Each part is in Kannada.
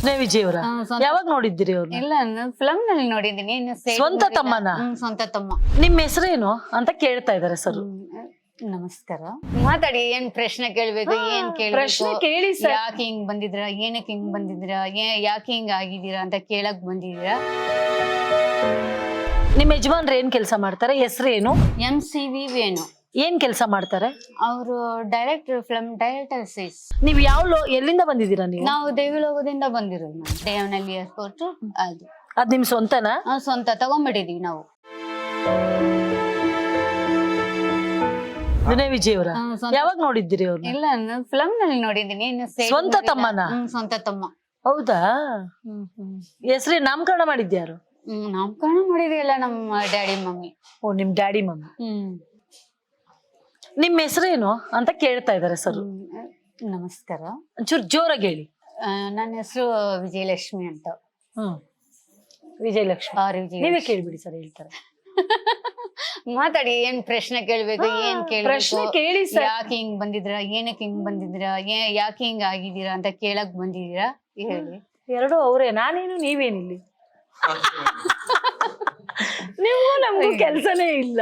ಸ್ನೇಹ ವಿಜಯ್ ಅವರ? ಯಾವಾಗ ನೋಡಿದ್ದೀರಿ ಅವ್ರು ಇಲ್ಲ ಫಿಲಮ್ನಲ್ಲಿ ನೋಡಿದ್ದೀನಿ ಇನ್ನು ಸ್ವಂತ ನೋಡಿಲ್ಲ. ತಮ್ಮನ? ಹ್ಮ್, ಸ್ವಂತ ತಮ್ಮ. ನಿಮ್ಮ ಹೆಸರೇನು ಅಂತ ಕೇಳ್ತಾ ಇದಾರೆ ಸರ್. ನಮಸ್ಕಾರ. ಮಾತಾಡಿ ಏನ್ ಪ್ರಶ್ನೆ ಕೇಳ್ಬೇಕು ಏನ್ ಪ್ರಶ್ನೆ ಕೇಳಿ ಸರ್. ಯಾಕೆ ಹಿಂಗ್ ಬಂದಿದ್ರ ಏನಕ್ಕೆ ಹಿಂಗ್ ಬಂದಿದ್ರ ಯಾಕೆ ಹಿಂಗ್ ಆಗಿದ್ದೀರಾ ಅಂತ ಕೇಳಕ್ ಬಂದಿದ್ದೀರಾ? ನಿಮ್ಮ ಯಜಮಾನ್ರು ಏನ್ ಕೆಲಸ ಮಾಡ್ತಾರೆ? ಹೆಸರೇನು? M C V Venu. ಏನ್ ಕೆಲಸ ಮಾಡ್ತಾರೆ? ಅವರು ಡೈರೆಕ್ಟರ್ ಫಿಲಂ ಡೈರೆಕ್ಟರ್ ಸೀಸ್ ನೀವು ಯಾವ ಲೋ ಎಲ್ಲಿಂದ ಬಂದಿದ್ದೀರಾ ನೀವು? ನಾವು ದೇವಿಲೋಕದಿಂದ ಬಂದಿರೋದು ನಾವು ದೇವನಹಳ್ಳಿ ಏರ್ಪೋರ್ಟ್ ಅದು. ಅದ್ ನಿಮ್ ಸ್ವಂತನಾ? ಆ, ಸ್ವಂತ ತಗೊಂಡ್ಬಿಟ್ಟಿದೀವಿ ನಾವು. ವಿನಯ್ ವಿಜಯ್ ಅವರ? ಸ್ವಂತ- ಯಾವಾಗ ನೋಡಿದ್ದೀರಿ ಅವ್ರು ಇಲ್ಲ ನಾನು ಫಿಲಮ್ನಲ್ಲಿ ಇನ್ನು stage ಸ್ವಂತ ನೋಡಿಲ್ಲ. ತಮ್ಮನ? ಹ್ಮ್, ಸ್ವಂತ ತಮ್ಮ. ಹೌದಾ? ಹ್ಮ್ ಹ್ಮ್. ಹೆಸರೇ ನಾಮಕರಣ ಮಾಡಿದ್ಯಾರು ಹ್ಮ್ ನಾಮಕರಣ ಮಾಡಿದೆಯಲ್ಲ ನಮ್ಮ ಡ್ಯಾಡಿ ಮಮ್ಮಿ. ಓ ನಿಮ್ ಡ್ಯಾಡಿ ಮಮ್ಮಿ. ಹ್ಮ್. ನಿಮ್ ಹೆಸರೇನು ಅಂತ ಕೇಳ್ತಾ ಇದ್ದಾರೆ ಸರ್ ನಮಸ್ಕಾರ. ಒಂಚೂರು ಜೋರಾಗಿ ಹೇಳಿ. ನನ್ನ ಹೆಸರು ವಿಜಯಲಕ್ಷ್ಮಿ ಅಂತ. ಹ್ಮ್. ವಿಜಯಲಕ್ಷ್ಮಿ. ಆರ್ ವಿಜಯ ನೀವೇ ಕೇಳ್ಬಿಡಿ ಸರ್ ಹೇಳ್ತಾರೆ. ಮಾತಾಡಿ ಏನ್ ಪ್ರಶ್ನೆ ಕೇಳ್ಬೇಕು ಏನ್ ಪ್ರಶ್ನೆ ಕೇಳ್ಬೇಕು ಕೇಳಿ ಸರ್ ಯಾಕೆ ಹಿಂಗ್ ಬಂದಿದ್ರ ಏನಕ್ಕೆ ಹಿಂಗ್ ಬಂದಿದ್ರ ಏ- ಯಾಕೆ ಹಿಂಗ್ ಆಗಿದ್ದೀರಾ ಅಂತ ಕೇಳಕ್ ಬಂದಿದ್ದೀರಾ? ಹೇಳಿ. ಎರಡು ಅವರೇ ನಾನೇನು ನೀವೇನಿಲ್ಲಿ? ನೀವು ನಮಗೂ ಕೆಲ್ಸನೇ ಇಲ್ಲ.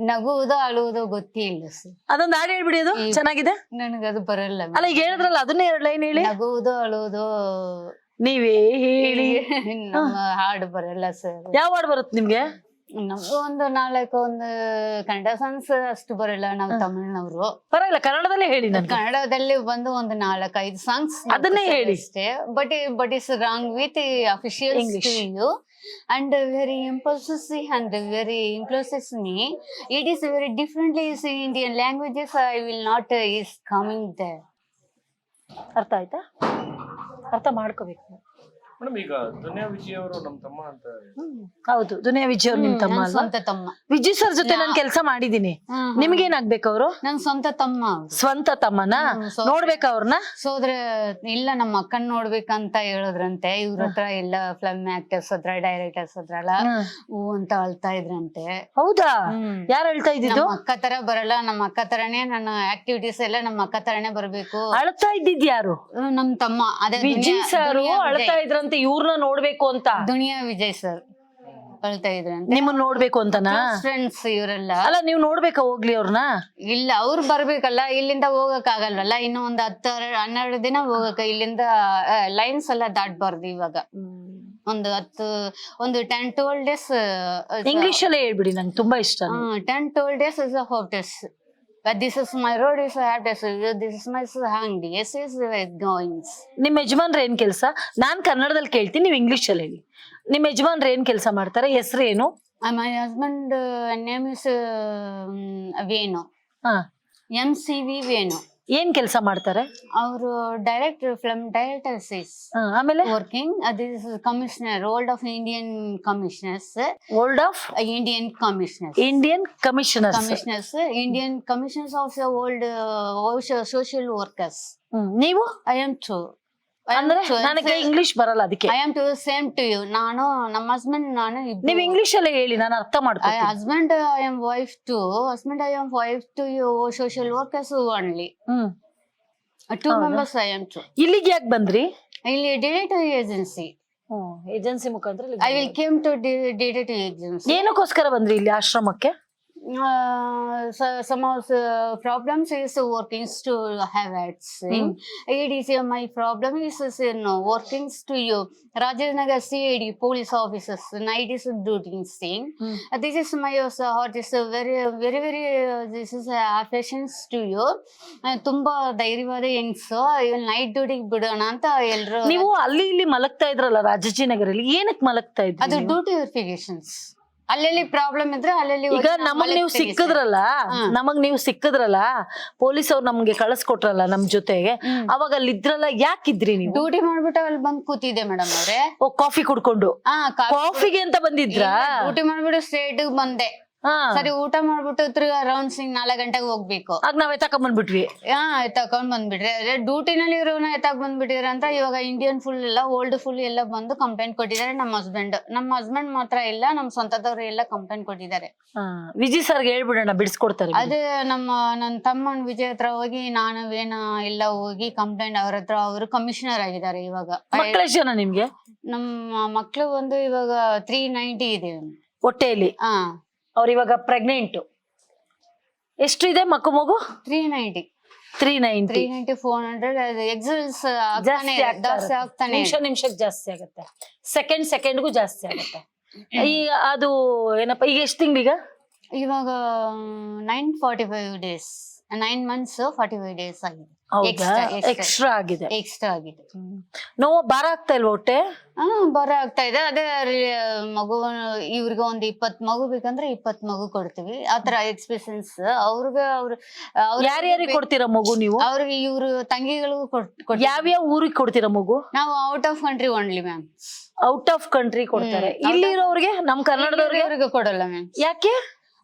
ನಗುವುದೋ ಅಳುವುದು ಗೊತ್ತಿಲ್ಲ ಸರ್ ಅದೊಂದು ಹಾಡು ಹೇಳ್ಬಿಡಿ ಅದು. ಚೆನ್ನಾಗಿದೆ? ನನಗದು ಬರಲ್ಲ ಅಲ್ಲ ಈಗ ಹೇಳಿದ್ರಲ್ಲ ಅದನ್ನೇ ಎರಡು ಲೈನ್ ಹೇಳಿ. ನಗುವುದು ಅಳುವುದು ನೀವೇ ಹೇಳಿ. ನಮ್ಮ ಹಾಡು ಬರಲ್ಲ ಸರ್. ಯಾವ ಹಾಡು ಬರುತ್ತೆ ನಿಮ್ಗೆ? ನಮ್ಗೂ ಒಂದು ನಾಲ್ಕು ಒಂದು ಕನ್ನಡ ಸಾಂಗ್ಸ್ ಅಷ್ಟು ಬರಲ್ಲ ನಾವು ತಮಿಳ್ನವರು. ಪರವಾಗಿಲ್ಲ ಕನ್ನಡದಲ್ಲೇ ಹೇಳಿ ನನ್ಗೆ. ಕನ್ನಡದಲ್ಲಿ ಬಂದು ಒಂದು ನಾಲ್ಕೈದು ಸಾಂಗ್ಸ್ ಅದನ್ನೇ ಹೇಳಿ. ಅಷ್ಟೇ. But but is wrong with official English. You and very impulses and very impulses me it is very differently is Indian languages I will not is coming the ಅರ್ಥ ಆಯ್ತಾ? ಅರ್ಥ ಮಾಡ್ಕೋಬೇಕು. ಮೇಡಮ್ ಈಗ ದುನಿಯಾ ವಿಜಯ್ ಅವರು ನಮ್ ತಮ್ಮ ಅಂತ ಹೌದು. ದುನಿಯಾ ವಿಜಯ್ ಅವ್ರು ನಿಮ್ ತಮ್ಮ ಅಲ್ವಾ? ಸ್ವಂತ ತಮ್ಮ. ವಿಜಯ್ ಸರ್ ಜೊತೆ ನಾನು ಕೆಲಸ ಮಾಡಿದೀನಿ. ನಿಮ್ಗೇನಾಗ್ಬೇಕು ಅವರು? ನನ್ ಸ್ವಂತ ತಮ್ಮ ಅವ್ರು. ಸ್ವಂತ ತಮ್ಮನ? ಹ್ಮ್, ನೋಡ್ಬೇಕಾ ಅವ್ರನ್ನ ಸೋದ್ರ ಇಲ್ಲ ನಮ್ಮ ಅಕ್ಕನ್ ನೋಡ್ಬೇಕಂತ ಹೇಳಿದ್ರಂತೆ. ಇವ್ರ ಹತ್ರ ಎಲ್ಲ ಫಿಲ್ಮ್ ಆಕ್ಟರ್ಸ್ ಹತ್ರ ಡೈರೆಕ್ಟರ್ಸ್ ಹತ್ರ ಎಲ್ಲ ಹೂ ಅಂತ ಅಳ್ತಾ ಇದ್ರಂತೆ. ಹೌದಾ? ಹ್ಮ್. ಯಾರು ಹೇಳ್ತಾ ಇದ್ದಿದ್ದು? ನಮ್ಮ ಅಕ್ಕ ತರ ಬರಲ್ಲ. ನಮ್ಮ ಅಕ್ಕ ತರನೇ ನನ್ನ ಆಕ್ಟಿವಿಟೀಸ್ ಎಲ್ಲ ನಮ್ಮ ಅಕ್ಕ ತರನೇ ಬರ್ಬೇಕು. ಅಳ್ತಾ ಇದ್ದಿದ್ ಯಾರು? ನಮ್ ತಮ್ಮ. ಅದೇ ವಿಜಯ್ ದುನಿಯಾ- ಸರ್ ದುನಿಯಾ ಅಳ್ತಾ ವಿಜಯ್. ಇದ್ರಂತೆ ಇವ್ರನ್ನ ನೋಡ್ಬೇಕು ಅಂತ? ದುನಿಯಾ ವಿಜಯ್ ಸರ್ ಅಳ್ತಾ ಇದ್ರಂತೆ ನಿಮ್ಮನ್ನ ನೋಡ್ಬೇಕು ಅಂತನಾ? ಫ್ರೆಂಡ್ಸ್ ಇವರೆಲ್ಲ. ಅಲ್ಲ ನೀವು ನೋಡ್ಬೇಕಾ ಹೋಗ್ಲಿ ಅವ್ರನ್ನ ಇಲ್ಲ ಅವ್ರು ಬರ್ಬೇಕಲ್ಲ ಇಲ್ಲಿಂದ ಹೋಗಕ್ ಆಗಲ್ವಲ್ಲ ಇನ್ನು ಒಂದ್ ಹತ್ತು ಹನ್ನೆರಡು ದಿನ ಹೋಗಕ ಇಲ್ಲಿಂದ ಲೈನ್ಸ್ ಎಲ್ಲ ದಾಟ್ಬಾರ್ದು ಇವಾಗ. ಒಂದು ಹತ್ತು ಒಂದು ಟೆನ್ ಟ್ವೆಲ್ ಡೇಸ್ ಇಂಗ್ಲಿಷ್ ಅಲ್ಲೇ ಹೇಳ್ಬಿಡಿ ನಂಗೆ ತುಂಬಾ ಇಷ್ಟ. Ten twelve days is a hotels this is my road is this this is my hung yes is goings ನಿಮ್ ಯಜಮಾನ್ರ ಏನ್ ಕೆಲಸ? ನಾನ್ ಕನ್ನಡದಲ್ಲಿ ಕೇಳ್ತೀನಿ ನೀವು ಇಂಗ್ಲಿಷ್ ಅಲ್ಲಿ ಹೇಳಿ. ನಿಮ್ ಯಜಮಾನ್ರ ಏನ್ ಕೆಲಸ ಮಾಡ್ತಾರೆ? ಹೆಸರೇನು my husband name is Venu M C V Venu ಏನ್ ಕೆಲಸ ಮಾಡ್ತಾರೆ? ಅವರು ಡೈರೆಕ್ಟರ್ ಫಿಲಂ ಡೈರೆಕ್ಟರ್ಸ್ ಆಮೇಲೆ? Working Addis commissioner old of Indian commissioners old of Indian commissioner Indian commissioner commissioners Indian commissioners of old social workers ನೀವು? ಐ ಆಮ್ ಟೂ ಅಂದ್ರೆ ನನಗೆ ಇಂಗ್ಲಿಷ್ ಬರಲ್ಲ ಅದಕ್ಕೆ. I am too same to you ನಾನು ನಮ್ಮ ಹಸ್ಬೆಂಡ್ ನಾನು ನೀವು ಇಂಗ್ಲಿಷ್ ಅಲ್ಲೇ ಹೇಳಿ ನಾನು ಅರ್ಥ ಮಾಡ್ತೀನಿ husband I am wife to husband I am wife to you social workers only hmm. Two members I am too ಇಲ್ಲಿಗೆ ಯಾಕೆ ಬಂದ್ರಿ? ಇಲ್ಲಿ ಡಿಟೇಟಿವ್ ಏಜೆನ್ಸಿ ಏಜೆನ್ಸಿ ಮುಖಾಂತರ ಐ ವಿಲ್ ಕೇಮ್ ಟು ಡಿಟೇಟಿವ್ ಏಜೆನ್ಸಿ ಏನಕ್ಕೋಸ್ಕರ ಬಂದ್ರಿ ಇಲ್ಲಿ ಆಶ್ರಮಕ್ಕೆ? So, some of the problems is workings to have ads. Mm-hmm. It is uh, my problem is uh, you know, workings to you. Rajanagar CAD police officers night is doing thing. Hmm. Uh, this is my uh, heart is uh, very very very uh, this is uh, affections to you. Uh, ತುಂಬಾ ಧೈರ್ಯವಾದ ಹೆಂಗ್ಸು ನೈಟ್ ಡ್ಯೂಟಿಗೆ ಬಿಡೋಣ ಅಂತ ಎಲ್ರು ನೀವು ಅಲ್ಲಿ ಇಲ್ಲಿ ಮಲಗ್ತಾ ಇದ್ರಲ್ಲ ರಾಜಾಜಿನಗರಲ್ಲಿ ಏನಕ್ಕೆ ಮಲಗ್ತಾ ಇದ್ರಿ ಅದು ಡ್ಯೂಟಿ ವೆರಿಫಿಕೇಶನ್ಸ್ ಅಲ್ಲೆಲ್ಲಿ ಪ್ರಾಬ್ಲಮ್ ಇದ್ರೆ ಅಲ್ಲೆಲ್ಲಿ ಈಗ ಹೋಗಿ ನಮಗ್ ನೀವು. ಸಿಕ್ಕದ್ರಲ್ಲ ನಮಗ್ ನೀವು ಸಿಕ್ಕದ್ರಲ್ಲ ಪೊಲೀಸ್ ಅವ್ರು ನಮ್ಗೆ ಕಳಿಸ್ಕೊಟ್ರಲ್ಲ ನಮ್ ಜೊತೆಗೆ ಅವಾಗ ಅಲ್ಲಿ ಇದ್ರಲ್ಲ ಯಾಕಿದ್ರಿ ನೀವು? ಡ್ಯೂಟಿ ಮಾಡ್ಬಿಟ್ಟು ಅಲ್ಲಿ ಬಂದ್ ಕೂತಿದ್ದೆ ಮೇಡಮ್ ಅವ್ರೆ. ಓ ಕಾಫಿ ಕುಡ್ಕೊಂಡು? ಹಾ ಕಾಫಿಗೆ ಅಂತ ಬಂದಿದ್ರಾ? ಡ್ಯೂಟಿ ಮಾಡ್ಬಿಟ್ಟು ಸ್ಟ್ರೇಟ್ ಬಂದೆ. ಸರಿ ಊಟ ಮಾಡ್ಬಿಟ್ಟು ರೌಂಡ್ ಸಿಂಗ್ ನಾಲ್ಕು ಗಂಟೆಗೆ ಹೋಗ್ಬೇಕು. ಆಗ ನಾವ್ ಎತ್ತಕೊಂಡ್ ಬಂದ್ಬಿಟ್ವಿ. ಹಾ ಬಂದ್ಬಿಟ್ರಿ. ಅದೇ ಡ್ಯೂಟಿನಲ್ಲಿ ಇರೋನ ಎತ್ತಾಕ್ ಬಂದ್ಬಿಟ್ಟಿದ್ರೆ ಅಂತ ಇವಾಗ ಇಂಡಿಯನ್ ಫುಲ್ ಎಲ್ಲ ಓಲ್ಡ್ ಫುಲ್ ಎಲ್ಲ ಬಂದು ಕಂಪ್ಲೇಂಟ್ ಕೊಟ್ಟಿದ್ದಾರೆ. ನಮ್ಮ ಹಸ್ಬೆಂಡ್ ನಮ್ಮ ಹಸ್ಬೆಂಡ್ ಮಾತ್ರ ಇಲ್ಲ ನಮ್ಮ ಸ್ವಂತದವ್ರು ಎಲ್ಲ ಕಂಪ್ಲೇಂಟ್ ಕೊಟ್ಟಿದ್ದಾರೆ. ವಿಜಯ್ ಸರ್ಗೆ ಹೇಳ್ಬಿಡೋಣ ಬಿಡಿಸ್ಕೊಡ್ತಾರೆ ಬಿಡಿ. ಅದೇ ನಮ್ಮ ನನ್ನ ತಮ್ಮನ್ ವಿಜಯ್ ಹತ್ರ ಹೋಗಿ ನಾನು ವೇಣ ಎಲ್ಲ ಹೋಗಿ ಕಂಪ್ಲೇಂಟ್ ಅವ್ರ ಹತ್ರ ಅವರು ಕಮಿಷನರ್ ಆಗಿದ್ದಾರೆ ಇವಾಗ. ಮಕ್ಳು ಎಷ್ಟ್ ಜನ ನಿಮ್ಗೆ? ನಮ್ಮ ಮಕ್ಳು ಒಂದು ಇವಾಗ ತ್ರೀ ನೈಂಟಿ ಇದೆ. ಹೊಟ್ಟೆಯಲ್ಲಿ? ಹಾ. ಅವ್ರ ಇವಾಗ ಪ್ರೆಗ್ನೆಂಟ್ ಎಷ್ಟು ಇದೆ ಮಕ್ಕು ಮಗು? Three ninety three three ninety ninety four hundred ಎಕ್ಸಲ್ಸ್ ಜಾಸ್ತಿ ಜಾಸ್ತಿ ಆಗ್ತಾನೆ. ನಿಮಿಷ ನಿಮಿಷಕ್ಕೆ ಜಾಸ್ತಿ ಆಗುತ್ತೆ. ಸೆಕೆಂಡ್ ಸೆಕೆಂಡ್ಗೂ ಜಾಸ್ತಿ ಆಗುತ್ತೆ. ಈಗ ಅದು ಏನಪ್ಪ ಈಗ ಎಷ್ಟು ತಿಂಗ್ಳೀಗ? ಇವಾಗ nine forty five days nine months forty five days ಆಗಿದೆ. ಎಕ್ಸ್ಟ್ರಾ ಆಗಿದೆ. ಎಕ್ಸ್ಟ್ರಾ ಆಗಿದೆ. ನೋವು ಭಾರ ಆಗ್ತಾ ಇಲ್ವಾ ಹೊಟ್ಟೆ? ಹಾ ಬರ ಆಗ್ತಾ ಇದೆ. ಅದೇ ಮಗು ಇವ್ರಿಗೆ ಒಂದ್ ಇಪ್ಪತ್ ಮಗು ಬೇಕಂದ್ರೆ ಇಪ್ಪತ್ ಮಗು ಕೊಡ್ತೀವಿ. ಆತರ ಎಕ್ಸ್ಪೀರಿಯನ್ಸ್ ಅವ್ರಿಗೆ ಅವ್ರ ಯಾರ್ಯಾರಿಗೆ ಕೊಡ್ತೀರಾ ಮಗು ನೀವು? ಅವ್ರಿಗೆ ಇವ್ರು ತಂಗಿಗಳಿಗೂ ಕೊಡ್ತೀವಿ. ಯಾವ್ಯಾವ ಊರಿಗೆ ಕೊಡ್ತೀರಾ ಮಗು? ನಾವು out of country only ma'am out of country ಕೊಡ್ತಾರೆ. ಇಲ್ಲಿರೋರಿಗೆ ನಮ್ ಕನ್ನಡದವ್ರಿಗೆ? ಅವ್ರಿಗೆ ಕೊಡಲ್ಲ ಮ್ಯಾಮ್ ಯಾಕೆ?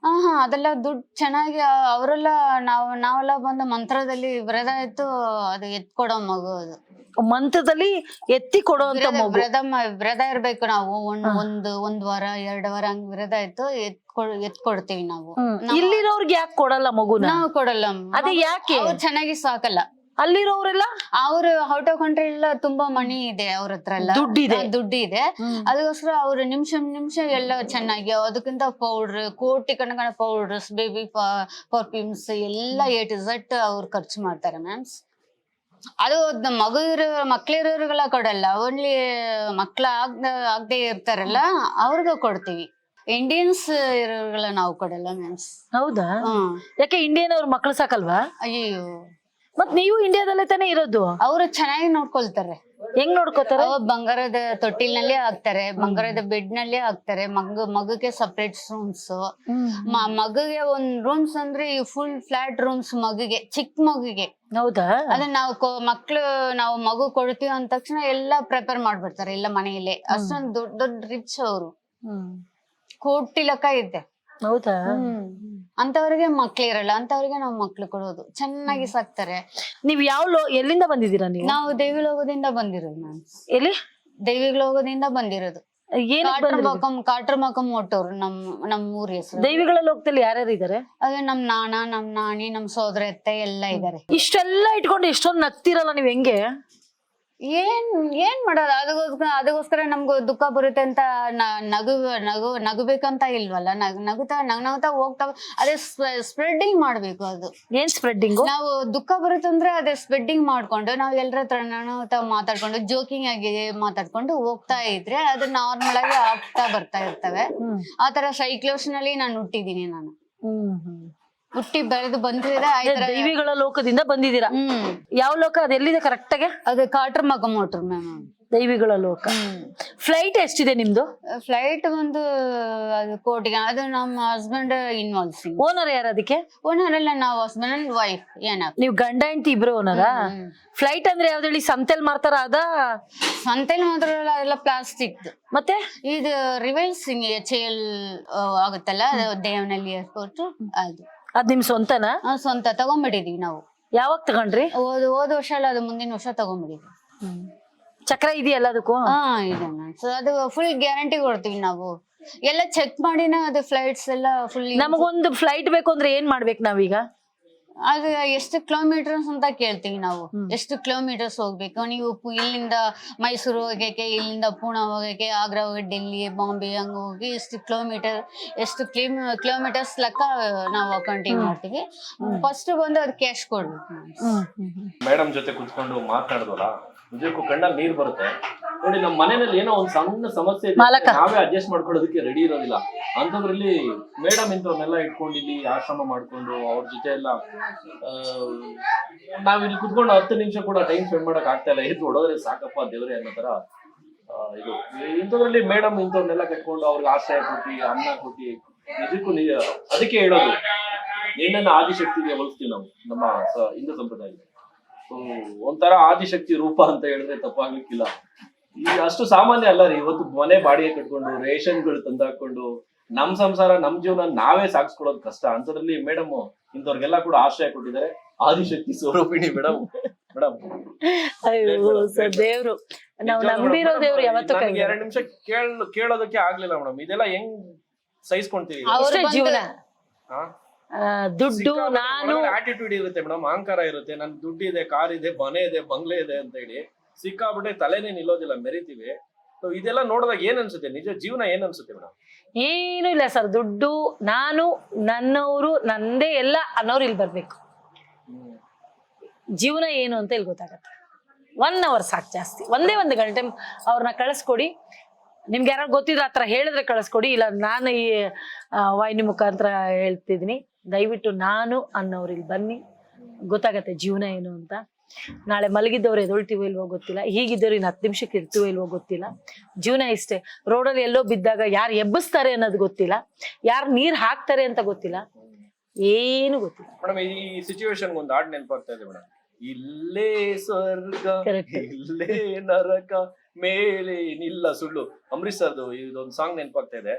ಹಾ ಹಾ ಅದೆಲ್ಲ ದುಡ್ಡು ಚೆನ್ನಾಗಿ ಅವರೆಲ್ಲ ನಾವು ನಾವೆಲ್ಲ ಬಂದು ಮಂತ್ರದಲ್ಲಿ ವ್ರತ ಇತ್ತು ಅದು ಎತ್ಕೊಡೋ ಮಗು ಅದು. ಮಂತ್ರದಲ್ಲಿ ಎತ್ತಿ ಕೊಡುವಂತ ಮಗು. ವ್ರತ ಮ- ವ್ರತ ಇರ್ಬೇಕು ನಾವು. ಒಂದ್. ಒಂದು ಒಂದ್ ವಾರ ಎರಡ್ ವಾರ ಹಂಗ್ ವ್ರತ ಇತ್ತು ಎತ್ಕೊ ಎತ್ಕೊಡ್ತೀವಿ ನಾವು. ಹ್ಮ್. ಇಲ್ಲಿರೋರ್ಗೆ ಯಾಕೆ ಕೊಡಲ್ಲ ಮಗು ನಾವು ಕೊಡಲ್ಲ. ಅದೇ ಯಾಕೆ? ಅವ್ರು ಚೆನ್ನಾಗಿ ಸಾಕಲ್ಲ. ಅಲ್ಲಿರೋರೆಲ್ಲ ಅವ್ರು ಔಟ್ ಆಫ್ ಕಂಟ್ರಿ ಎಲ್ಲ ತುಂಬಾ ಮನಿ ಇದೆ ಅವ್ರ ಹತ್ರ ಎಲ್ಲ ದುಡ್ಡಿದೆ. ಆ, ದುಡ್ಡಿದೆ. ಅದಕ್ಕೋಸ್ಕರ ಅವ್ರು ನಿಮಿಷ ನಿಮಿಷ ಎಲ್ಲ ಚೆನ್ನಾಗಿ ಅದಕ್ಕಿಂತ ಪೌಡ್ರ್ ಕೋಟಿ ಕಣಕಣ ಪೌಡರ್ಸ್ ಬೇಬಿ ಪರ್ಫ್ಯೂಮ್ಸ್ ಎಲ್ಲ ಎ ಟು ಝಟ್ ಅವ್ರು ಖರ್ಚು ಮಾಡ್ತಾರೆ ಮ್ಯಾಮ್ಸ್ ಅದು ಮಗು ಇರೋ ಮಕ್ಳಿರೋರ್ಗೆಲ್ಲ ಕೊಡಲ್ಲ. ಓನ್ಲಿ ಮಕ್ಳ ಆಗ್ದ ಆಗದೆ ಇರ್ತಾರಲ್ಲ ಅವ್ರಿಗೂ ಕೊಡ್ತೀವಿ. ಇಂಡಿಯನ್ಸ್ ಇರೋರ್ಗೆಲ್ಲ ನಾವು ಕೊಡಲ್ಲ ಮ್ಯಾಮ್ಸ್ ಹೌದಾ? ಯಾಕೆ ಇಂಡಿಯನ್ ಅವ್ರ ಮಕ್ಳು ಸಾಕಲ್ವಾ? ಅಯ್ಯೋ ಮತ್ ನೀವು ಇಂಡಿಯಾದಲ್ಲೇ ತಾನೇ ಇರೋದು? ಅವರು ಚೆನ್ನಾಗಿ ನೋಡ್ಕೊಳ್ತಾರೆ. ಹೆಂಗ್ ನೋಡ್ಕೋತಾರ? ಬಂಗಾರದ ತೊಟ್ಟಿಲ್ನಲ್ಲಿ ಹಾಕ್ತಾರೆ ಬಂಗಾರದ ಬೆಡ್ನಲ್ಲಿ ಹಾಕ್ತಾರೆ ಮಗ ಮಗುಗೆ ಸಪ್ರೇಟ್ ರೂಮ್ಸ್ ಮಗುಗೆ ಒಂದ್ ರೂಮ್ಸ್ ಅಂದ್ರೆ ಫುಲ್ ಫ್ಲಾಟ್ ರೂಮ್ಸ್ ಮಗುಗೆ ಚಿಕ್ಕ ಮಗುಗೆ. ಹೌದಾ? ಅದನ್ನ ನಾವು ಮಕ್ಳು ನಾವು ಮಗು ಕೊಡ್ತೀವಿ ಅಂದ ತಕ್ಷಣ ಎಲ್ಲಾ ಪ್ರಿಪೇರ್ ಮಾಡ್ಬಿಡ್ತಾರೆ ಎಲ್ಲ ಮನೆಯಲ್ಲಿ. ಅಷ್ಟೊಂದ್ ದೊಡ್ಡ ದೊಡ್ಡ ರಿಚ್ ಅವರು. ಕೋಟಿ ಲೆಕ್ಕ ಇದೆ. ಹೌದಾ? ಅಂತವ್ರಿಗೆ ಮಕ್ಳು ಇರಲ್ಲ ಅಂತವ್ರಿಗೆ ನಾವು ಮಕ್ಳು ಕೊಡೋದು. ಚೆನ್ನಾಗಿ ಸಾಕ್ತಾರೆ. ನೀವ್ ಯಾವ ಲೋ ಎಲ್ಲಿಂದ ಬಂದಿದ್ದೀರಾ ನೀವು? ನಾವು ದೇವಿಲೋಗದಿಂದ ಬಂದಿರೋದು ಮ್ಯಾಮ್. ಎಲ್ಲಿ? ದೇವಿಲೋಗದಿಂದ ಬಂದಿರೋದು. ಏನ್ ಕಾಟ್ರ ಮಕಂ ಕಾಟ್ರ ಮಕಂ ಒಟ್ಟವ್ರು ನಮ್ ನಮ್ ಊರ್ ಹೆಸರು. ದೈವಿಗಳ ಲೋಕದಲ್ಲಿ ಯಾರ್ಯಾರು ಇದಾರೆ? ಅದೇ ನಮ್ ನಾನ ನಮ್ ನಾಣಿ ನಮ್ ಸೋದರತ್ತೆ ಎಲ್ಲ ಇದಾರೆ. ಇಷ್ಟೆಲ್ಲ ಇಟ್ಕೊಂಡು ಇಷ್ಟೊಂದು ನಗ್ತಿರಲ್ಲ ನೀವ್ ಹೆಂಗೆ? ಏನ್ ಏನ್ ಮಾಡೋದು? ಅದಕ್ಕೋಸ್ಕರ ಅದಕ್ಕೋಸ್ಕರ ನಮ್ಗೂ ದುಃಖ ಬರುತ್ತೆ ಅಂತ ನಗು ನಗು ನಗಬೇಕಂತ ಇಲ್ವಲ್ಲ? ನಗ್ ನಗುತ್ತಾ ನಗ್ ನಗುತ್ತಾ ಹೋಗ್ತಾ ಅದೇ ಸ್ಪ್ರೆಡ್ಡಿಂಗ್ ಮಾಡ್ಬೇಕು ಅದು. ಏನ್ ಸ್ಪ್ರೆಡ್ಡಿಂಗ್ ನಾವು ದುಃಖ ಬರುತ್ತೆ ಅಂದ್ರೆ ಅದೇ ಸ್ಪ್ರೆಡ್ಡಿಂಗ್ ಮಾಡ್ಕೊಂಡು ನಾವು ಎಲ್ಲರ ಹತ್ರ ನಗುತ್ತಾ ಮಾತಾಡ್ಕೊಂಡು ಜೋಕಿಂಗ್ ಆಗಿ ಮಾತಾಡ್ಕೊಂಡು ಹೋಗ್ತಾ ಇದ್ರೆ ಅದು ನಾರ್ಮಲ್ ಆಗಿ ಆಗ್ತಾ ಬರ್ತಾ ಇರ್ತವೆ. ಆತರ ಸೈಕ್ಲೋಸ್ನಲ್ಲಿ ನಾನು ಹುಟ್ಟಿದೀನಿ ನಾನು. ಹುಟ್ಟಿ ಬೆಳೆದು ಬಂದಿದ್ರೆ ದೈವಿಗಳ ಲೋಕದಿಂದ ಬಂದಿದ್ದೀರಾ? ಹ್ಮ್. ಯಾವ ಲೋಕ? ಅದು ಎಲ್ಲಿದೆ ಕರೆಕ್ಟ್ ಆಗಿ? ಅದು ಕಾಟ್ರ ಮಗ ಮೋಟ್ರ್ ಮ್ಯಾಮ್. ದೈವಿಗಳ ಲೋಕ. ಫ್ಲೈಟ್ ಎಷ್ಟಿದೆ ನಿಮ್ದು? ಫ್ಲೈಟ್ ಒಂದು ಅದು ಕೋಟಿಗೆ ಅದು ನಮ್ಮ ಹಸ್ಬೆಂಡ್ ಇನ್ವಾಲ್ವ್ ಓನರ್ ಯಾರು ಅದಕ್ಕೆ? ಓನರ್ ಅಲ್ಲ ನಾವು ಹಸ್ಬೆಂಡ್ ಅಂಡ್ ವೈಫ್ ಏನ ನೀವು ಗಂಡ ಹೆಂಡತಿ ಇಬ್ರು ಓನರಾ ಫ್ಲೈಟ್ ಅಂದ್ರೆ ಯಾವ್ದು ಹೇಳಿ ಸಂತೆಲ್ ಮಾಡ್ತಾರ ಅದ? ಸಂತೆಲ್ ಮಾತ್ರ ಅಲ್ಲ, ಅದೆಲ್ಲ ಪ್ಲಾಸ್ಟಿಕ್ ಮತ್ತೆ? ಇದು ರಿವೈಲ್ಸಿಂಗ್ ಎಚ್ ಎಲ್ ಆಗುತ್ತಲ್ಲ ಅದು ದೇವನಹಳ್ಳಿ ಏರ್ಪೋರ್ಟ್ ಅದು. ಅದ್ ನಿಮ್ ಸ್ವಂತನಾ? ಆ, ಸ್ವಂತ. ತಗೊಂಡ್ಬಿಟ್ಟಿದೀವಿ ನಾವು. ಯಾವಾಗ ತಗೊಂಡ್ರಿ? ಹೋದ ಹೋದ ವರ್ಷ ಅಲ್ಲ ಅದು ಮುಂದಿನ ವರ್ಷ ತಗೊಂಡ್ಬಿಟ್ಟಿದ್ವಿ ಚಕ್ರ ಇದೆಯಲ್ಲ ಅದಕ್ಕೂ ಹಾ ಇದೆ ಸೊ ಅದು ಫುಲ್ ಗ್ಯಾರಂಟಿ ಕೊಡ್ತೀವಿ ನಾವು. ಎಲ್ಲ ಚೆಕ್ ಮಾಡಿನ ಅದು ಫ್ಲೈಟ್ಸ್ ಎಲ್ಲ ಫುಲ್ ನಮಗೊಂದು ಫ್ಲೈಟ್ ಬೇಕು ಅಂದ್ರೆ ಏನ್ ಮಾಡ್ಬೇಕು ನಾವೀಗ? ಅದು ಎಷ್ಟು ಕಿಲೋಮೀಟರ್ಸ್ ಅಂತ ಕೇಳ್ತೀವಿ ನಾವು. ಎಷ್ಟು ಕಿಲೋಮೀಟರ್ಸ್ ಹೋಗ್ಬೇಕು? ನೀವು ಪು- ಇಲ್ಲಿಂದ ಮೈಸೂರು ಹೋಗಕ್ಕೆ ಇಲ್ಲಿಂದ ಪೂನಾ ಹೋಗಕ್ಕೆ ಆಗ್ರಾ ಹೋಗಿ ಡೆಲ್ಲಿ ಬಾಂಬೆ ಹಂಗ ಹೋಗಿ ಎಷ್ಟು ಕಿಲೋಮೀಟರ್ ಎಷ್ಟು ಕಿಲೋಮೀಟರ್ಸ್ ಲೆಕ್ಕ ನಾವು ಅಕೌಂಟಿಂಗ್ ಮಾಡ್ತೀವಿ. ಫಸ್ಟ್ ಬಂದು ಅದು ಕ್ಯಾಶ್ ಕೊಡ್ಬೇಕು. ಮೇಡಮ್ ಜೊತೆ ಕುತ್ಕೊಂಡು ಮಾತಾಡಿದ್ವಲ್ಲ ನಿಜಕ್ಕೂ ಕಣ್ಣಲ್ಲಿ ನೀರು ಬರುತ್ತೆ. ನೋಡಿ ನಮ್ಮ ಮನೆಯಲ್ಲಿ ಏನೋ ಒಂದ್ ಸಣ್ಣ ಸಮಸ್ಯೆ ಇದೆ. ಮಾಲಕ. ನಾವೇ ಅಡ್ಜಸ್ಟ್ ಮಾಡ್ಕೊಳ್ಳೋದಕ್ಕೆ ರೆಡಿ ಇರೋದಿಲ್ಲ. ಅಂತದ್ರಲ್ಲಿ ಮೇಡಮ್ ಇಂಥವ್ರನ್ನೆಲ್ಲ ಇಟ್ಕೊಂಡು ಇಲ್ಲಿ ಆಶ್ರಮ ಮಾಡ್ಕೊಂಡು ಅವ್ರ ಜೊತೆ ಎಲ್ಲ ಆ, ನಾವ್ ಇಲ್ಲಿ ಕುತ್ಕೊಂಡು ಹತ್ತು ನಿಮಿಷ ಕೂಡ ಟೈಮ್ ಸ್ಪೆಂಡ್ ಮಾಡಕ್ ಆಗ್ತಾ ಇಲ್ಲ. ಎದ್ದು ಹೊಡೋದ್ರೆ ಸಾಕಪ್ಪ ದೇವ್ರೆ ಅನ್ನೋ ತರ ಆ, ಇದು. ಇಂಥದ್ರಲ್ಲಿ ಮೇಡಮ್ ಇಂಥವ್ರನ್ನೆಲ್ಲ ಕಟ್ಕೊಂಡು ಅವ್ರಿಗೆ ಆಶ್ರಯ ಕೊಟ್ಟಿ ಅನ್ನ ಕೊಟ್ಟಿ ನಿಜಕ್ಕೂ ನಿಜ ಅದಕ್ಕೆ ಹೇಳೋದು ಏನನ್ನ ಆದಿಶಕ್ತಿಗೆ ಹೋಲಿಸ್ತೀವಿ ನಾವು ನಮ್ಮ ಸ- ಹಿಂದೂ ಸಂಪ್ರದಾಯ ಸೊ ಒಂಥರ ಆದಿಶಕ್ತಿ ರೂಪ ಅಂತ ಹೇಳಿದ್ರೆ ತಪ್ಪಾಗ್ಲಿಕ್ಕಿಲ್ಲ. ಈಗ ಅಷ್ಟು ಸಾಮಾನ್ಯ ಅಲ್ಲ ರೀ. ಇವತ್ತು ಮನೆ ಬಾಡಿಗೆ ಕಟ್ಕೊಂಡು ರೇಷನ್ಗಳು ತಂದಾಕೊಂಡು ನಮ್ ಸಂಸಾರ ನಮ್ ಜೀವನ ನಾವೇ ಸಾಗಿಸ್ಕೊಡೋದು ಕಷ್ಟ. ಅಂತದ್ರಲ್ಲಿ ಮೇಡಮ್ ಇಂಥವ್ರಿಗೆಲ್ಲ ಕೂಡ ಆಶ್ರಯ ಕೊಟ್ಟಿದ್ದಾರೆ. ಆದಿಶಕ್ತಿ ಸ್ವರೂಪಿಣಿ ಮೇಡಮ್ ಮೇಡಮ್ ಅಯ್ಯೋ ಸರ್ ದೇವ್ರು. ನಾವು ನಂಬಿರೋ ದೇವ್ರು ಯಾವತ್ತೂ ಎರಡ್ ನಿಮಿಷ ಕೇಳ್ ಕೇಳೋದಕ್ಕೆ ಆಗ್ಲಿಲ್ಲ ಮೇಡಮ್ ಇದೆಲ್ಲ ಹೆಂಗ್ ಸಹಿಸ್ಕೊಂತೀವಿ ಅವ್ರು ಜೀವನ. ಆ, ದುಡ್ಡು ನಾನು ಆಟಿಟ್ಯೂಡ್ ಇರುತ್ತೆ ಮೇಡಮ್ ಅಹಂಕಾರ ಇರುತ್ತೆ. ನನ್ ದುಡ್ಡು ಇದೆ ಕಾರ್ ಇದೆ ಮನೆ ಇದೆ ಬಂಗ್ಲೆ ಇದೆ ಅಂತ ಹೇಳಿ. ಸಿಕ್ಕಾಬಿಟ್ಟೆ ತಲೆನೇ ನಿಲ್ಲೋದಿಲ್ಲ, ಮೆರಿತೀವಿ. ಸೊ ಇದೆಲ್ಲ ನೋಡಿದಾಗ ಏನ್ ಅನ್ಸುತ್ತೆ? ನಿಜ ಜೀವನ ಏನ್ ಅನ್ಸುತ್ತೆ ಮೇಡಮ್? ಏನು ಇಲ್ಲ ಸರ್, ದುಡ್ಡು, ನಾನು, ನನ್ನವರು, ನಂದೇ ಎಲ್ಲ ಅನ್ನೋರು ಇಲ್ಲಿ ಬರ್ಬೇಕು. ಜೀವನ ಏನು ಅಂತ ಇಲ್ಲಿ ಗೊತ್ತಾಗತ್ತೆ. ಒನ್ ಅವರ್ ಸಾಕು ಜಾಸ್ತಿ. ಒಂದೇ ಒಂದು ಗಂಟೆ ಅವ್ರನ್ನ ಕಳಿಸ್ಕೊಡಿ. ನಿಮ್ಗೆ ಯಾರು ಗೊತ್ತಿದ್ರೆ ಆ ಥರ ಹೇಳಿದ್ರೆ ಕಳಿಸ್ಕೊಡಿ. ಇಲ್ಲ, ನಾನು ಈ ವಾಹಿನಿ ಮುಖಾಂತರ ಹೇಳ್ತಿದ್ದೀನಿ. ದಯವಿಟ್ಟು ನಾನು ಅನ್ನೋರು ಇಲ್ಲಿ ಬನ್ನಿ. ಗೊತ್ತಾಗತ್ತೆ ಜೀವನ ಏನು ಅಂತ. ನಾಳೆ ಮಲಗಿದ್ದವ್ರು ಎದೊಳ್ತೀವೋ ಇಲ್ವೋ ಗೊತ್ತಿಲ್ಲ. ಹೀಗಿದ್ದವ್ರು ಇನ್ನು ಹತ್ತು ನಿಮಿಷಕ್ಕೆ ಇರ್ತೀವೋ ಇಲ್ವೋ ಗೊತ್ತಿಲ್ಲ. ಜೀವನ ಇಷ್ಟೇ. ರೋಡಲ್ಲಿ ಎಲ್ಲೋ ಬಿದ್ದಾಗ ಯಾರು ಎಬ್ಬಿಸ್ತಾರೆ ಅನ್ನೋದು ಗೊತ್ತಿಲ್ಲ. ಯಾರು ನೀರು ಹಾಕ್ತಾರೆ ಅಂತ ಗೊತ್ತಿಲ್ಲ. ಏನು ಗೊತ್ತಿಲ್ಲ. ಮೇಡಮ್ ಈ ಸಿಚುವೇಶನ್ ಒಂದು ಹಾಡ್ ನೆನಪಾಗ್ತಾ ಇದೆ ಮೇಡಮ್ ಇಲ್ಲೇ ಸ್ವರ್ಗ ಇಲ್ಲೇ ನರಕ ಮೇಲೆ ನಿಲ್ಲ ಸುಳ್ಳು. ಅಮೃತ್ಸರ್ದು ಸರ್ದು ಇದೊಂದು ಸಾಂಗ್ ನೆನಪಾಗ್ತಾ ಇದೆ.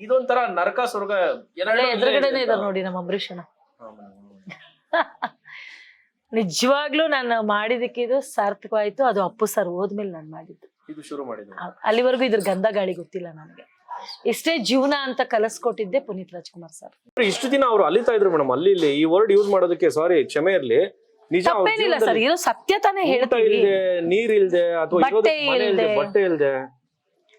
ಇದೊಂಥರ ನರಕ ಸ್ವರ್ಗ ಎದುರುಗಡೆನೆ ಇದೆ ಇದಾರೆ ನೋಡಿ ನಮ್ಮ ಅಂಬರೀಷನ. ನಿಜವಾಗ್ಲೂ ನಾನು ಮಾಡಿದಕ್ಕೆ ಇದು ಸಾರ್ಥಕವಾಯ್ತು. ಅದು ಅಪ್ಪು ಸರ್ ಹೋದ್ಮೇಲೆ ನಾನು ಮಾಡಿದ್ದು. ಇದು ಶುರು ಮಾಡಿದ್ದು. ಅಲ್ಲಿವರೆಗೂ ಇದ್ರ ಗಂಧ ಗಾಳಿ ಗೊತ್ತಿಲ್ಲ ನನಗೆ. ಇಷ್ಟೇ ಜೀವನ ಅಂತ ಕಲಿಸ್ಕೊಟ್ಟಿದ್ದೆ ಪುನೀತ್ ರಾಜ್ಕುಮಾರ್ ಸರ್. ಇಷ್ಟು ದಿನ ಅವರು ಅಲಿತಾ ಇದ್ರು ಮೇಡಮ್. ಅಲ್ಲಿ ಇಲ್ಲಿ ಈ ವರ್ಡ್ ಯೂಸ್ ಮಾಡೋದಕ್ಕೆ ಸಾರಿ ಕ್ಷಮೆ ಇರ್ಲಿ. ನಿಜ ಅವ್ರ ತಪ್ಪೇನಿಲ್ಲ ಸರ್. ಜೀವನದಲ್ಲಿ ಇರೋ ಸತ್ಯ ತಾನೇ ಊಟ ಹೇಳ್ತೀವಿ. ಇಲ್ದೆ ನೀರ್ ಇಲ್ದೆ ಅಥವಾ ಬಟ್ಟೆ ಇರೋದಕ್ಕೆ ಮನೆ ಇಲ್ದೆ ಇಲ್ದೆ. ಬಟ್ಟೆ ಇಲ್ದೆ.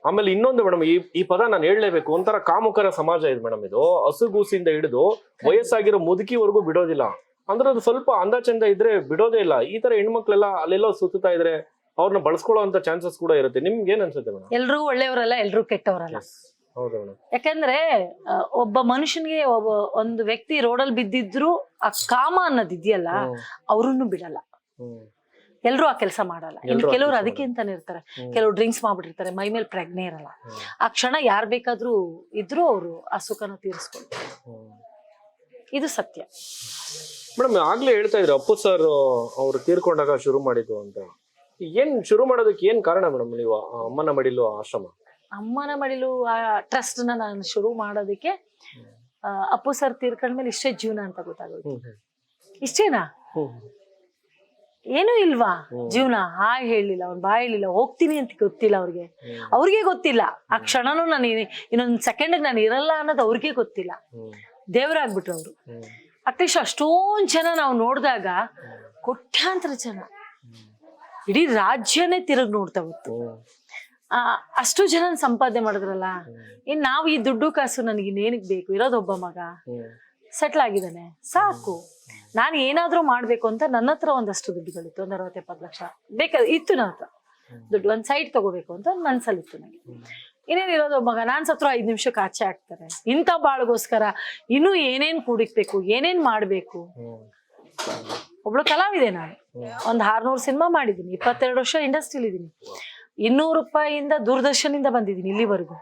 ಆಮೇಲೆ ಇನ್ನೊಂದು ಮೇಡಮ್ ಈ ಈ ಪದ ನಾನು ಹೇಳಲೇಬೇಕು. ಒಂಥರ ಕಾಮುಕರ ಸಮಾಜ ಇದೆ ಮೇಡಮ್ ಇದು. ಹಸುಗೂಸಿಂದ ಹಿಡಿದು ವಯಸ್ಸಾಗಿರೋ ಮುದುಕಿವರೆಗೂ ಬಿಡೋದಿಲ್ಲ. ಅಂದ್ರೆ ಅದು ಸ್ವಲ್ಪ ಅಂದ ಚಂದ ಇದ್ರೆ ಬಿಡೋದೇ ಇಲ್ಲ. ಈ ತರ ಹೆಣ್ಮಕ್ಳೆಲ್ಲ ಅಲ್ಲೆಲ್ಲೋ ಸುತ್ತಾ ಇದ್ರೆ ಅವ್ರನ್ನ ಬಳಸ್ಕೊಳ್ಳೋ ಅಂತ ಚಾನ್ಸಸ್ ಕೂಡ ಇರುತ್ತೆ. ನಿಮ್ಗೆ ಏನ್ ಅನ್ಸುತ್ತೆ ಮೇಡಮ್ ಎಲ್ರೂ ಒಳ್ಳೆಯವರಲ್ಲ ಎಲ್ರು ಕೆಟ್ಟವರಲ್ಲ? ಹೌದು ಮೇಡಮ್ ಯಾಕಂದ್ರೆ ಒಬ್ಬ ಮನುಷ್ಯನಿಗೆ ಒಬ್ಬ ಒಂದು ವ್ಯಕ್ತಿ ರೋಡಲ್ಲಿ ಬಿದ್ದಿದ್ರು ಆ ಕಾಮ ಅನ್ನೋದು ಇದೆಯಲ್ಲ ಅವ್ರನ್ನು ಬಿಡಲ್ಲ. ಎಲ್ರು ಆ ಕೆಲಸ ಮಾಡಲ್ಲ. ಇನ್ನು ಕೆಲವ್ರು ಅದಕ್ಕೆ ಅಂತಾನೆ ಇರ್ತಾರೆ. ಕೆಲವ್ರು ಡ್ರಿಂಕ್ಸ್ ಮಾಡ್ಬಿಟ್ಟಿರ್ತಾರೆ ಮೈ ಮೇಲೆ ಪ್ರಜ್ಞೆ ಇರಲ್ಲ. ಆ ಕ್ಷಣ ಯಾರ್ ಬೇಕಾದ್ರೂ ಇದ್ರು ಅವರು ಆ ಸುಖನ ತೀರಿಸ್ಕೊಳ್ತಾರೆ. ಇದು ಸತ್ಯ. ಮೇಡಮ್ ಆಗ್ಲೇ ಹೇಳ್ತಾ ಇದ್ರು ಅಪ್ಪು ಸರ್ ಅವ್ರು ತೀರ್ಕೊಂಡಾಗ ಶುರು ಮಾಡಿದ್ದು ಅಂತ. ಏನ್ ಶುರು ಮಾಡೋದಕ್ಕೆ ಏನ್ ಕಾರಣ ಮೇಡಮ್ ನೀವು ಅಮ್ಮನ ಮಡಿಲು ಆಶ್ರಮ? ಅಮ್ಮನ ಮಡಿಲು ಆ ಟ್ರಸ್ಟ್ನ ನಾನು ಶುರು ಮಾಡೋದಕ್ಕೆ ಅಪ್ಪು ಸರ್ ತೀರ್ಕೊಂಡ್ಮೇಲೆ ಇಷ್ಟೇ ಜೀವನ ಅಂತ ಗೊತ್ತಾಗೋಯ್ತು. ಇಷ್ಟೇನಾ? ಏನೂ ಇಲ್ವಾ? ಜೀವನ ಹಾಯ್ ಹೇಳಿಲ್ಲ ಅವ್ನ್ ಬಾಯ್ ಹೇಳಿಲ್ಲ ಹೋಗ್ತೀನಿ ಅಂತ ಗೊತ್ತಿಲ್ಲ ಅವ್ರಿಗೆ. ಅವ್ರಿಗೆ ಗೊತ್ತಿಲ್ಲ. ಆ ಕ್ಷಣನೂ ನಾನು ಇನ್ನೊಂದ್ ಸೆಕೆಂಡ್ ನಾನು ಇರಲ್ಲ ಅನ್ನೋದು ಅವ್ರಿಗೆ ಗೊತ್ತಿಲ್ಲ. ದೇವರಾಗ್ಬಿಟ್ರು ಅವರು. ಅಟ್ಲೀಸ್ಟ್ ಅಷ್ಟೊಂದ್ ಜನ ನಾವು ನೋಡಿದಾಗ ಕೋಟ್ಯಾಂತರ ಜನ. ಇಡೀ ರಾಜ್ಯನೇ ತಿರುಗಿ ನೋಡ್ತಾ ಅಷ್ಟು ಜನ ಸಂಪಾದನೆ ಮಾಡಿದ್ರಲ್ಲ ಇನ್ ನಾವು ಈ ದುಡ್ಡು ಕಾಸು ನನಗೆ ಇನ್ನೇನಕ್ ಬೇಕು? ಇರೋದೊಬ್ಬ ಮಗ. ಸೆಟ್ಲ್ ಆಗಿದ್ದಾನೆ. ಸಾಕು. ನಾನು ಏನಾದ್ರೂ ಮಾಡ್ಬೇಕು ಅಂತ ನನ್ನ ಹತ್ರ ಒಂದಷ್ಟು ದುಡ್ಡುಗಳಿತ್ತು, ಒಂದ್ ಅರವತ್ತೆಪ್ಪತ್ತು ಲಕ್ಷ. ಬೇಕಾದ್ರೆ ಇತ್ತು ನನ್ನ ಹತ್ರ. ದುಡ್ಡು ಒಂದ್ ಸೈಡ್ ತಗೋಬೇಕು ಅಂತ ಮನ್ಸಲ್ಲಿತ್ತು ನನಗೆ ಇನ್ನೇನ್ ಇರೋದು ಮಗ ನಾನ್ ಸತ್ರ ಐದ್ ನಿಮಿಷಕ್ಕೆ ಆಚೆ ಆಗ್ತಾರೆ ಇಂಥ ಬಾಳ್ಗೋಸ್ಕರ ಇನ್ನೂ ಏನೇನ್ ಕೂಡಿಕ್ಬೇಕು ಏನೇನ್ ಮಾಡ್ಬೇಕು? ಒಬ್ಳು ಕಲಾವಿದೆ ನಾನು. ಒಂದ್ ಆರ್ನೂರು ಸಿನಿಮಾ ಮಾಡಿದ್ದೀನಿ. ಇಪ್ಪತ್ತೆರಡು ವರ್ಷ ಇಂಡಸ್ಟ್ರಿಲಿ ಇದೀನಿ. ಇನ್ನೂರು ರೂಪಾಯಿಯಿಂದ ದೂರದರ್ಶನಿಂದ ಬಂದಿದ್ದೀನಿ ಇಲ್ಲಿವರೆಗೂ.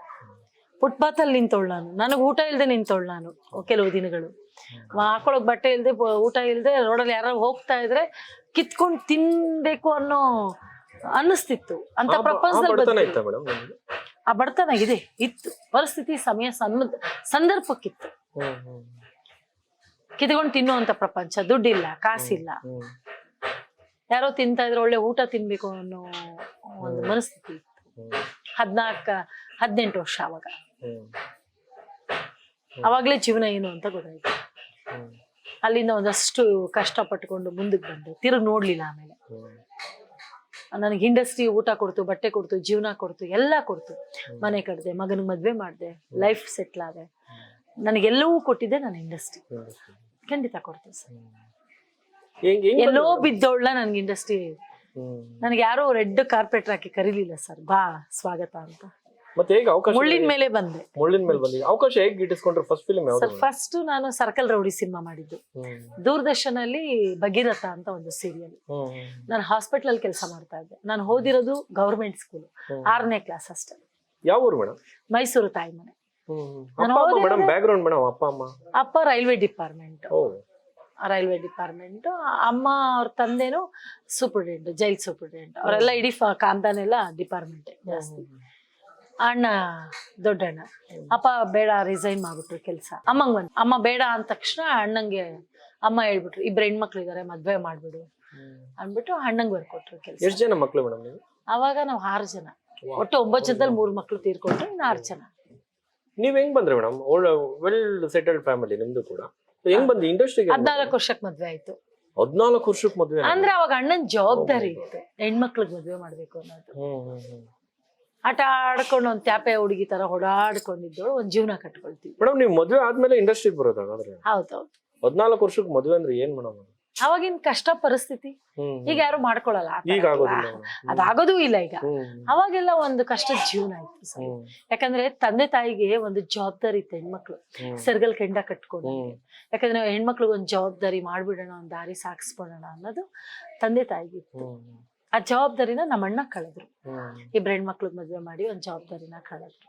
ಫುಟ್ಪಾತ್ ಅಲ್ಲಿ ನಿಂತೋಳ್ ನಾನು. ನನಗೆ ಊಟ ಇಲ್ದೆ ನಿಂತೋಳ್ ನಾನು ಕೆಲವು ದಿನಗಳು. ಹಾಕೊಳಕ್ ಬಟ್ಟೆ ಇಲ್ದೆ ಊಟ ಇಲ್ಲದೆ ರೋಡಲ್ಲಿ ಯಾರು ಹೋಗ್ತಾ ಇದ್ರೆ ಕಿತ್ಕೊಂಡು ತಿನ್ಬೇಕು ಅನ್ನೋ ಅನ್ನಿಸ್ತಿತ್ತು. ಅಂತ ಪ್ರಪಂಚದಲ್ಲಿ ಆ ಬಡತನ ಇದೆ ಇತ್ತು. ಪರಿಸ್ಥಿತಿ ಸಮಯ ಸನ್ನ ಸಂದರ್ಭಕ್ಕಿತ್ತು. ಕಿತ್ಕೊಂಡು ತಿನ್ನುವಂತ ಪ್ರಪಂಚ. ದುಡ್ಡಿಲ್ಲ ಕಾಸಿಲ್ಲ. ಯಾರೋ ತಿಂತಾ ಇದ್ರೆ ಒಳ್ಳೆ ಊಟ ತಿನ್ಬೇಕು ಅನ್ನೋ ಒಂದು ಮನಸ್ಥಿತಿ ಇತ್ತು. ಹದ್ನಾಲ್ಕ ಹದಿನೆಂಟು ವರ್ಷ ಅವಾಗ ಅವಾಗ್ಲೇ ಜೀವನ ಏನು ಅಂತ ಗೊತ್ತಾಯ್ತು. ಅಲ್ಲಿಂದ ಒಂದಷ್ಟು ಕಷ್ಟ ಪಟ್ಕೊಂಡು ಮುಂದಕ್ಕೆ ಬಂದೆ. ತಿರುಗಿ ನೋಡ್ಲಿಲ್ಲ ಆಮೇಲೆ. ನನಗೆ ಇಂಡಸ್ಟ್ರಿ ಊಟ ಕೊಡ್ತು ಬಟ್ಟೆ ಕೊಡ್ತು ಜೀವನ ಕೊಡ್ತು ಎಲ್ಲ ಕೊಡ್ತು. ಮನೆ ಕಟ್ದೆ ಮಗನಿಗೆ ಮದ್ವೆ ಮಾಡಿದೆ ಲೈಫ್ ಸೆಟ್ಲ್ ಆದೆ. ನನಗೆಲ್ಲವೂ ಕೊಟ್ಟಿದ್ದೆ ನಾನು ಇಂಡಸ್ಟ್ರಿ ಖಂಡಿತ ಕೊಡ್ತು ಸರ್. ಎಲ್ಲೋ ಬಿದ್ದವಳ ನನ್ಗೆ ಇಂಡಸ್ಟ್ರಿ ನನಗೆ ಯಾರೋ ರೆಡ್ ಕಾರ್ಪೆಟ್ ಹಾಕಿ ಕರೀಲಿಲ್ಲ ಸರ್. ಬಾ ಸ್ವಾಗತ ಅಂತ. ಮತ್ತೆ ಹೇಗೆ ಅವಕಾಶ ಮುಳ್ಳಿನ ಮೇಲೆ ಬಂದೆ. ಮುಳ್ಳಿನ ಮೇಲೆ ಬಂದೆ. ಅವಕಾಶ ಹೇಗೆ ಗಿಟ್ಟಿಸ್ಕೊಂಡ್ರೆ ಫಸ್ಟ್ ಫಿಲ್ಮ್ ಯಾವ್ದು? ಸರ್ ಫಸ್ಟ್ ನಾನು ಸರ್ಕಲ್ ರೌಡಿ ಸಿನಿಮಾ ಮಾಡಿದ್ದು. ದೂರದರ್ಶನಲ್ಲಿ ಭಗೀರಥ ಅಂತ ಒಂದು ಸೀರಿಯಲ್ ನಾನು ಹಾಸ್ಪಿಟಲ್ ಅಲ್ಲಿ ಕೆಲಸ ಮಾಡ್ತಾ ಇದ್ದೆ. ನಾನು ಓದಿರೋದು ಗವರ್ಮೆಂಟ್ ಸ್ಕೂಲ್ ಆರನೇ ಕ್ಲಾಸ್ ಅಷ್ಟೇ. ಯಾವ ಊರು ಮೇಡಮ್ ಮೈಸೂರು ತಾಯಿ ಮನೆ. ಅಪ್ಪ ರೈಲ್ವೆ ಡಿಪಾರ್ಟ್ಮೆಂಟ್ ರೈಲ್ವೆ ಡಿಪಾರ್ಟ್ಮೆಂಟ್ ಅಮ್ಮ? ಅವ್ರ ತಂದೆನು ಸೂಪರ್ಡೆಂಟ್ ಜೈಲ್ ಸೂಪರ್ಡೆಂಟ್ ಅವರೆಲ್ಲ ಇಡೀ ಕಾಂತಾನೆಲ್ಲ ಡಿಪಾರ್ಟ್ಮೆಂಟ್ ಜಾಸ್ತಿ. ಅಣ್ಣ ದೊಡ್ಡಣ್ಣ. ಅಪ್ಪ ಬೇಡ ರಿಸೈನ್ ಮಾಡ್ಬಿಟ್ರು ಕೆಲಸ. ಅಮ್ಮಂಗ್ ಬಂದ್ ಅಮ್ಮ ಬೇಡ ಅಂದ ತಕ್ಷಣ ಅಣ್ಣಂಗೆ ಅಮ್ಮ ಹೇಳ್ಬಿಟ್ರು ಇಬ್ರು ಹೆಣ್ಮಕ್ಳು ಇದಾರೆ ಮದ್ವೆ ಮಾಡ್ಬಿಡು. ಅಂದ್ಬಿಟ್ಟು ಅಣ್ಣಂಗ್ ಬರ್ಕೊಟ್ರು ಕೆಲಸ. ಎಷ್ಟು ಜನ ಮಕ್ಳು ಮೇಡಮ್ ನೀವು? ಅವಾಗ ನಾವು ಆರು ಜನ. ಒಟ್ಟು ಒಂಬತ್ತು ಜನದಲ್ಲಿ ಮೂರು ಮಕ್ಳು ತೀರ್ಕೊಟ್ರು ಇನ್ನು ಆರು ಜನ. ನೀವ್ ಹೆಂಗ್ ಬಂದ್ರಿ ಮೇಡಮ್? ವೆಲ್ ಸೆಟಲ್ಡ್ ಫ್ಯಾಮಿಲಿ ನಿಮ್ದು ಕೂಡ. ಹೆಂಗ್ ಬಂದ್ರಿ ಇಂಡಸ್ಟ್ರಿಗೆ ಹದ್ನಾಲ್ಕು ವರ್ಷಕ್ ಮದ್ವೆ ಆಯ್ತು. ಹದಿನಾಲ್ಕು ವರ್ಷಕ್ಕೆ ಮದ್ವೆ ಅಂದ್ರೆ ಅವಾಗ ಅಣ್ಣನ್ ಜವಾಬ್ದಾರಿ ಇತ್ತು. ಹೆಣ್ಮಕ್ಳಿಗೆ ಮದ್ವೆ ಮಾಡ್ಬೇಕು ಅನ್ನೋದು. ಆಟ ಆಡ್ಕೊಂಡು ಒಂದ್ ತ್ಯಾಪೆ ಹುಡುಗಿ ತರ ಓಡಾಡ್ಕೊಂಡಿದ್ದಳು ಒಂದ್ ಜೀವನ ಕಟ್ಕೊಳ್ತೀವಿ ಮೇಡಮ್ ನೀವು ಮದ್ವೆ ಆದ್ಮೇಲೆ ಇಂಡಸ್ಟ್ರಿಗೆ ಬರೋದು ಹಾಗಾದ್ರೆ? ಹೌದೌದು. ಹದ್ನಾಲ್ಕು ವರ್ಷಕ್ಕೆ ಮದುವೆ ಅಂದ್ರೆ ಏನ್ ಮೇಡಮ್ ಅವಾಗಿನ ಕಷ್ಟ ಪರಿಸ್ಥಿತಿ. ಈಗ ಯಾರು ಮಾಡ್ಕೊಳಲ್ಲ ಆ ತರ ಈಗ ಆಗೋದಿಲ್ಲ ಎಲ್ಲ. ಅದಾಗೋದೂ ಇಲ್ಲ ಈಗ. ಅವಾಗೆಲ್ಲ ಒಂದು ಕಷ್ಟದ ಜೀವನ ಆಯ್ತು ಸರ್. ಹ್ಮ್. ಯಾಕಂದ್ರೆ ತಂದೆ ತಾಯಿಗೆ ಒಂದು ಜವಾಬ್ದಾರಿ ಇತ್ತು ಹೆಣ್ಮಕ್ಳು. ಸರ್ಗಲ್ ಸೆರ್ಗಲ್ ಕೆಂಡ ಕಟ್ಕೊಂಡು. ಹ್ಮ್. ಯಾಕಂದ್ರೆ ಹೆಣ್ಮಕ್ಳಿಗೆ ಒಂದು ಜವಾಬ್ದಾರಿ ಮಾಡ್ಬಿಡೋಣ ಒಂದ್ ದಾರಿ ಸಾಗಿಸ್ಬಿಡೋಣ ಅನ್ನೋದು ತಂದೆ ತಾಯಿಗೆ ಇತ್ತು. ಹ್ಮ್. ಆ ಜವಾಬ್ದಾರಿನ ನಮ್ಮ ಅಣ್ಣ ಕಳೆದ್ರು. ಇಬ್ಬರ ಇಬ್ರು ಹೆಣ್ಮಕ್ಳಿಗೆ ಮದ್ವೆ ಮಾಡಿ ಒಂದ್ ಜವಾಬ್ದಾರಿನ ಕಳೆದ್ರು.